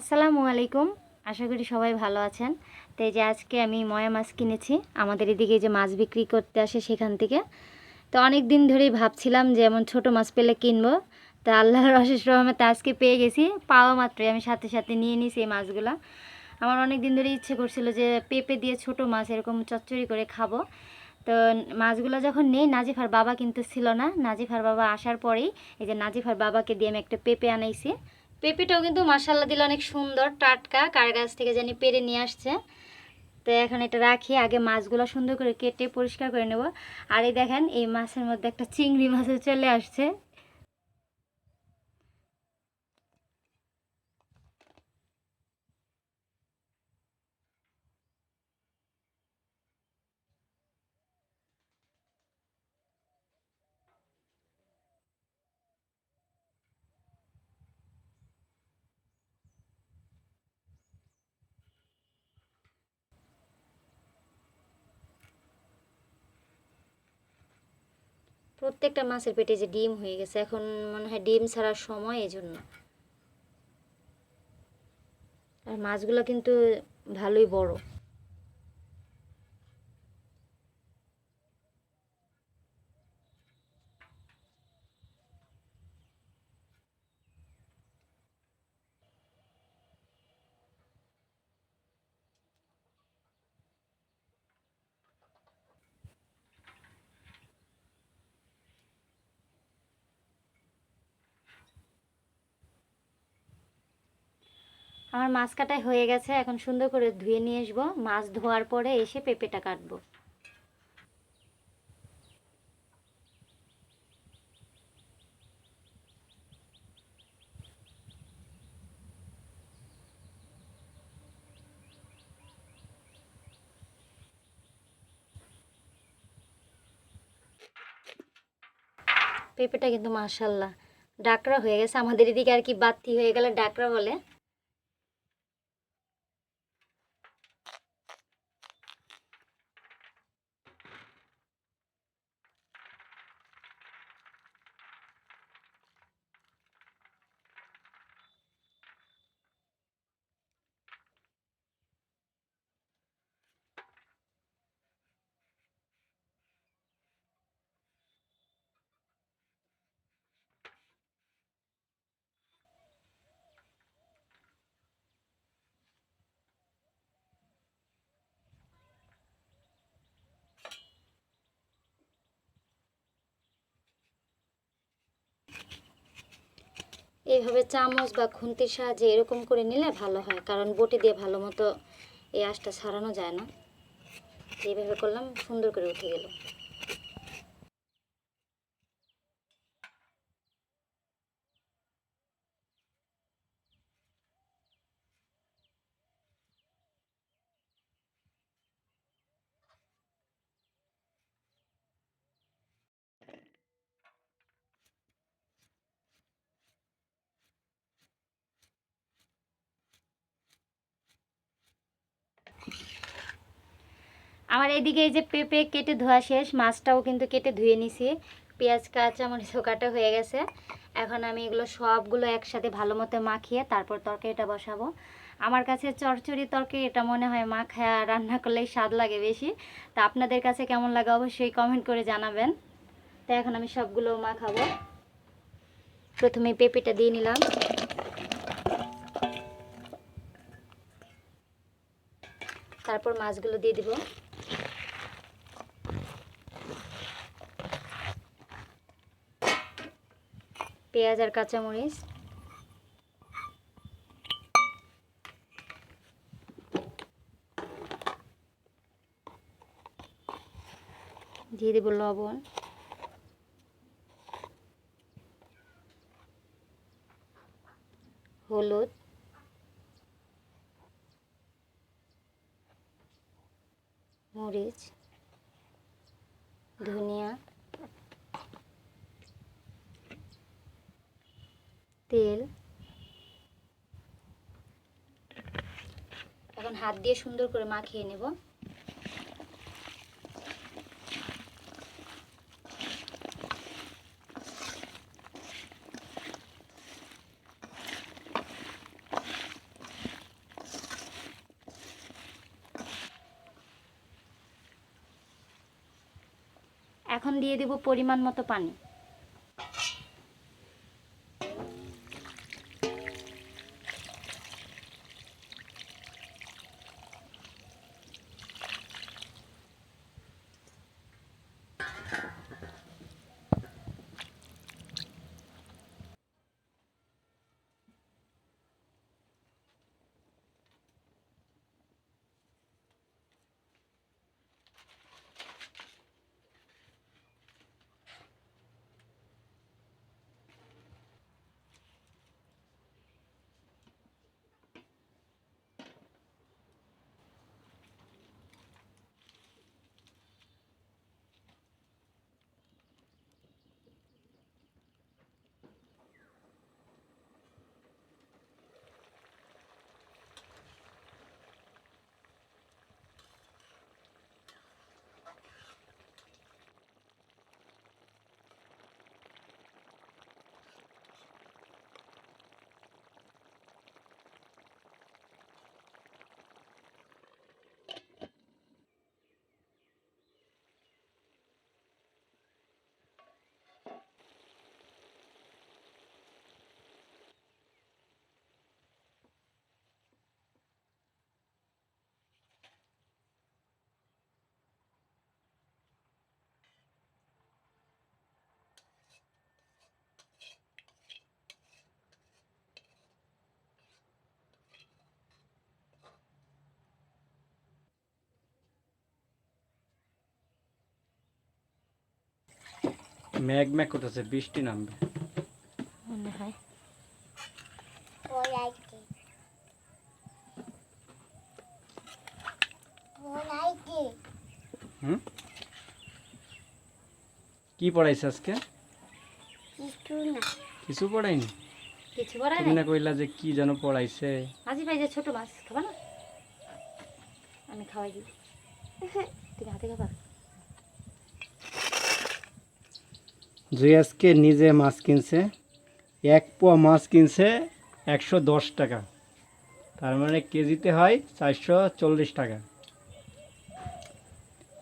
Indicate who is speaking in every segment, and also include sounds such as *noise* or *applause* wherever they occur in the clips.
Speaker 1: আসসালামু আলাইকুম। আশা করি সবাই ভালো আছেন। তো এই যে আজকে আমি ময়া মাছ কিনেছি। আমাদের এদিকে যে মাছ বিক্রি করতে আসে সেখান থেকে। তো অনেক দিন ধরেই ভাবছিলাম যে এমন ছোটো মাছ পেলে কিনবো। তা আল্লাহর অশেষ রহমতে আজকে পেয়ে গেছি। পাওয়া মাত্রই আমি সাথে সাথে নিয়ে নিয়েছি এই মাছগুলো। আমার অনেক দিন ধরে ইচ্ছে করছিল যে পেঁপে দিয়ে ছোট মাছ এরকম চচ্চড়ি করে খাব। তো মাছগুলো যখন নেই, নাজিফার বাবা কিন্তু ছিল না। নাজিফার বাবা আসার পরেই এই যে নাজিফার বাবাকে দিয়ে আমি একটা পেঁপে আনাইছি। পেঁপেটাও কিন্তু মাসাল্লা দিলে অনেক সুন্দর, টাটকা, কার গাছ থেকে জানি পেরে নিয়ে আসছে। তো এখন এটা রাখি, আগে মাছগুলো সুন্দর করে কেটে পরিষ্কার করে নেব। আর এই দেখেন, এই মাছের মধ্যে একটা চিংড়ি মাছও চলে আসছে। প্রত্যেকটা মাছের পেটে যে ডিম হয়ে গেছে, এখন মনে হয় ডিম ছাড়ার সময় এই জন্য আর মাছগুলো কিন্তু ভালোই বড়। আমার মাছ কাটাই হয়ে গেছে, এখন সুন্দর করে ধুয়ে নিয়ে আসব। মাছ ধোয়ার পরে এসে পেঁপেটা কাটবো। পেঁপেটা কিন্তু মাশাল্লাহ। ডাকরা হয়ে গেছে। আমাদের এদিকে আর কি বাতি হয়ে গেলে ডাকরা বলে। এইভাবে চামচ বা খুন্তির সাহায্যে এরকম করে নিলে ভালো হয়, কারণ বটি দিয়ে ভালো মতো এই আঁশটা ছাড়ানো যায় না। এইভাবে করলাম, সুন্দর করে উঠে গেল। আমার এদিকে এই যে পেঁপে কেটে ধোয়া শেষ, মাছটাও কিন্তু কেটে ধুয়ে নিছি। পেঁয়াজ কাঁচামরিচও কাটা হয়ে গেছে। এখন আমি এগুলো সবগুলো একসাথে ভালো মতো মাখিয়ে তারপর তরকারিটা বসাবো। আমার কাছে চরচড়ি তরকারি, এটা মনে হয় মাখা রান্না করলেই স্বাদ লাগে বেশি। তা আপনাদের কাছে কেমন লাগে অবশ্যই কমেন্ট করে জানাবেন। তো এখন আমি সবগুলো মাখাবো। প্রথমে পেঁপেটা দিয়ে নিলাম। তারপর মাছগুলো দিয়ে দিব। পেঁয়াজ আর কাঁচামরিচ। দিয়ে দেব লবণ। হলুদ। মরিচ। ধনিয়া। তেল। এখন হাত দিয়ে সুন্দর করে মাখিয়ে নেব। এখন দিয়ে দেব পরিমাণ মতো পানি।
Speaker 2: ম্যাগ ম্যাগ করতেছে বৃষ্টি নামবে।
Speaker 1: মনে হয়।
Speaker 2: কি। পড়াইছে আজকে?
Speaker 3: কিছু না।
Speaker 2: কিছু পড়াইনি?
Speaker 1: কিছু করাই
Speaker 2: তুমি না কইলা যে কি যেন পড়াইছে।
Speaker 1: মাঝি ভাই যে ছোট মাছ খাবা না? আমি খাওয়াই দিই। *laughs* তুমি হাতে খাবা।
Speaker 2: আজকে নিজে মাছ কিনছে। এক পোয়া মাছ কিনছে একশো দশ টাকা। তার মানে কেজিতে হয় চারশো চল্লিশ টাকা।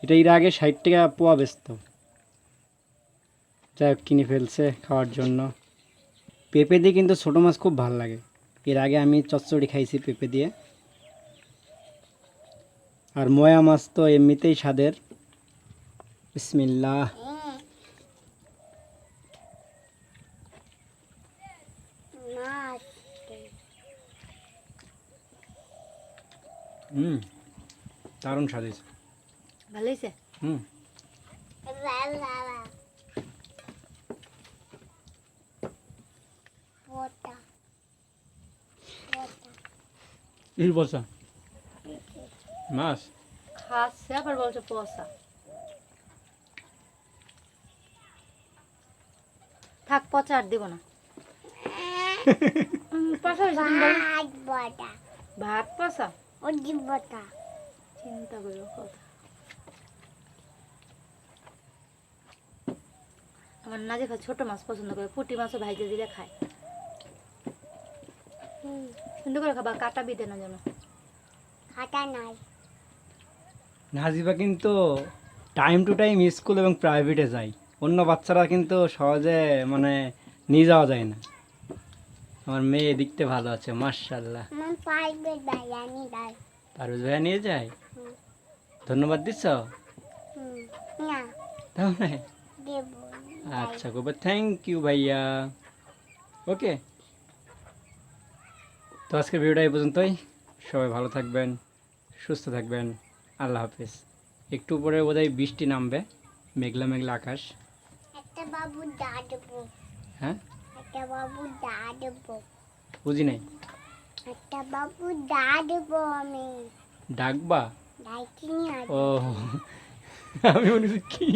Speaker 2: এটা এর আগে ষাট টাকা পোয়া বেচত। যাই হোক, কিনে ফেলছে খাওয়ার জন্য। পেঁপে দিয়ে কিন্তু ছোটো মাছ খুব ভালো লাগে। এর আগে আমি চচ্চড়ি খাইছি পেঁপে দিয়ে। আর ময়া মাছ তো এমনিতেই স্বাদের। বিসমিল্লাহ
Speaker 3: মাছ
Speaker 2: হুম দারুণ স্বাদ হয়েছে
Speaker 1: ভালো হয়েছে?
Speaker 2: হুম। বলছা মাছ।
Speaker 1: খাচ্ছে আবার বলছে পয়সা থাক পচা আর দেবো না। *laughs* পচা
Speaker 3: ভাত
Speaker 1: পচা?
Speaker 3: ওজি বটা
Speaker 1: চিন্তা করো কথা আমার না যে ছোট মাছ পছন্দ করে পুঁটি মাছও ভাইজে দিলে খায়। সুন্দর করে খাবা কাটা বিদে না যেন।
Speaker 3: খাটা নাই।
Speaker 2: নাজিবা কিন্তু টাইম টু টাইম স্কুল এবং প্রাইভেটে যায়। অন্য বাচ্চারা কিন্তু সহজে মানে নিয়ে যাওয়া যায় না। আমার মেয়ে দেখতে ভালো আছে মার্শাল্লাহ পারভেজ ভাইয়া নিয়ে যায়? ধন্যবাদ দিচ্ছ
Speaker 3: দেব।
Speaker 2: আচ্ছা গোবা থ্যাংক ইউ ভাইয়া। ওকে তো আজকের ভিডিওটা এই পর্যন্তই। সবাই ভালো থাকবেন সুস্থ থাকবেন। আল্লাহ হাফেজ। একটু পরে বোধহয় বৃষ্টি নামবে মেঘলা মেঘলা আকাশ।
Speaker 3: একটা বাবু
Speaker 2: হ্যাঁ?
Speaker 3: একটা বাবু দা দেবো
Speaker 2: বুঝি নাই?
Speaker 3: একটা বাবু দা দেবো আমি।
Speaker 2: ডাকবা?
Speaker 3: ডাইকিনি
Speaker 2: ও আমি মনে কি